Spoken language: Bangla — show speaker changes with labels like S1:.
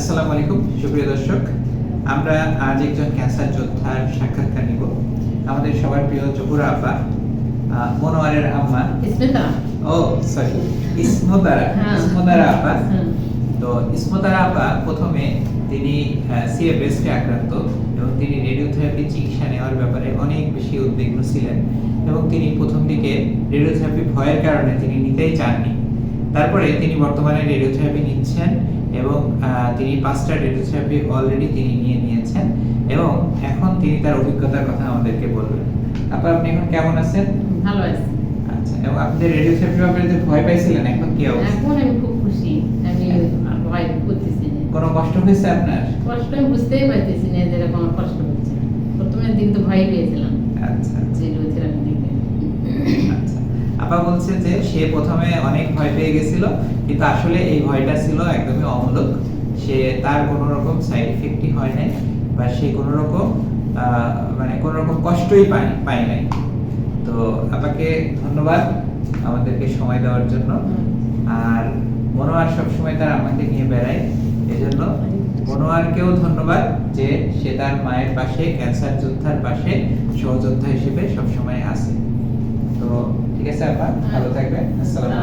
S1: আসসালামু আলাইকুম সুপ্রিয় দর্শক। আমরা আজ একজন ক্যান্সার যোদ্ধার সাক্ষাৎকার নিব। আমাদের সবার প্রিয় জহুরা আপা মনোয়ারের আম্মা। ও সরি ইসমতারা
S2: হ্যাঁ।
S1: ইসমতারা আপা তো ইসমতারা আপা প্রথমে তিনি সিএ ব্রেস্টে আক্রান্ত এবং তিনি রেডিওথেরাপি চিকিৎসা নেওয়ার ব্যাপারে অনেক বেশি উদ্বিগ্ন ছিলেন এবং তিনি প্রথম দিকে রেডিওথেরাপি ভয়ের কারণে তিনি নিতেই চাননি। তারপরে তিনি বর্তমানে রেডিওথেরাপি নিচ্ছেন এবং তিনি পাঁচটা রেডিওথেরাপি অলরেডি তিনি নিয়ে নিয়েছেন এবং এখন তিনি তার অভিজ্ঞতার কথা আমাদেরকে বলবেন। আপা আপনি এখন কেমন আছেন?
S2: ভালো আছি।
S1: আচ্ছা এবং আপনি রেডিওথেরাপির ব্যাপারে যে ভয় পাইছিলেন এখন কি অবস্থা?
S2: এখন আমি খুব খুশি। আমি আর ভয় করতেছি
S1: কোনো কষ্ট হয়েছে আপনার?
S2: কষ্ট আমি বুঝতেই পারতেছি না যে এরকম কষ্ট হচ্ছে। প্রথমের দিন তো ভয় পেয়েছিলাম।
S1: আচ্ছা
S2: যে রোজেরাপি দেখে
S1: আচ্ছা আপা বলছে যে সে প্রথমে অনেক ভয় পেয়ে গেছিল, কিন্তু আসলে এই ভয়টা ছিল একদমই অমূলক। সে তার কোনো রকম সাইড ইফেক্টই হয় নাই, বা সে কোনো রকম মানে কোনো রকম কষ্টই পায় পায় নাই। তো আপাকে ধন্যবাদ আমাদেরকে সময় দেওয়ার জন্য। আর মনোয়ার সবসময় তার আমাকে নিয়ে বেড়ায়, এজন্য মনোয়ারকেও ধন্যবাদ যে সে তার মায়ের পাশে ক্যান্সার যোদ্ধার পাশে, সহযোদ্ধা হিসেবে সবসময় আছে। আপা ভালো থাকবেন
S2: আসসালাম।